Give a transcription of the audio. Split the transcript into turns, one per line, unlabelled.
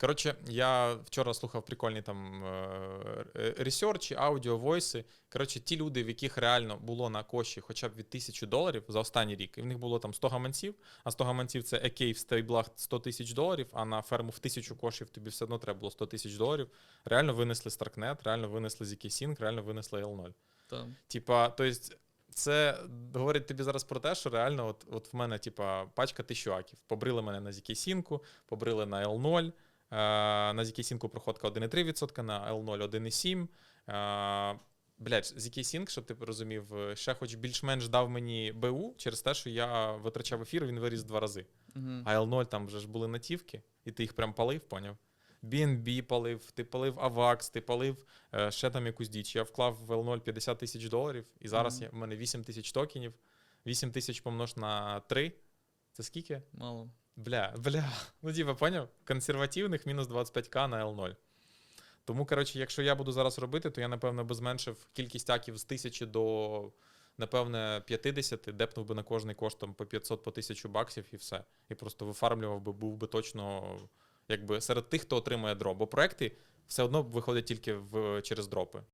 Коротше, я вчора слухав прикольні там е, ресерчі, аудіо, войси. Коротше, ті люди, в яких реально було на коші хоча б від тисячі доларів за останній рік, і в них було там 100 гаманців, а 100 гаманців це екей в стейблах 100 тисяч доларів, а на ферму в тисячу кошів тобі все одно треба було 100 тисяч доларів. Реально винесли Starknet, реально винесли ZK Sync, реально винесли L0.
Та.
Типа, то есть, це говорить тобі зараз про те, що реально, от, от в мене, типа, пачка тисячу аків. Побрили мене на ZK-сінку, побрили на L0. Е, на ZK-сінку проходка 1,3%, на L0 1,7%. Е, Блядь, ZK-Sync, щоб ти розумів, ще хоч більш-менш дав мені БУ через те, що я витрачав ефір, він виріс два рази.
Угу.
А L0 там вже ж були натівки, і ти їх прям палив, поняв? BNB палив, ти палив AVAX, ти палив е, ще там якусь діч. Я вклав в L0 50 тисяч доларів, і зараз
Мгм.
я, в мене 8 тисяч токенів. 8 тисяч помнож на 3. Це скільки?
Мало.
Бля, бля. Ну, типа, поняв? Консервативних мінус 25к на L0. Тому, коротше, якщо я буду зараз робити, то я, напевно, би зменшив кількість аків з 1000 до, напевне, 50, депнув би на кожний коштом по 500 по 1000 баксів і все. І просто вифармлював би, був би точно якби серед тих, хто отримує дроп. Бо проекти все одно виходять тільки в, через дропи.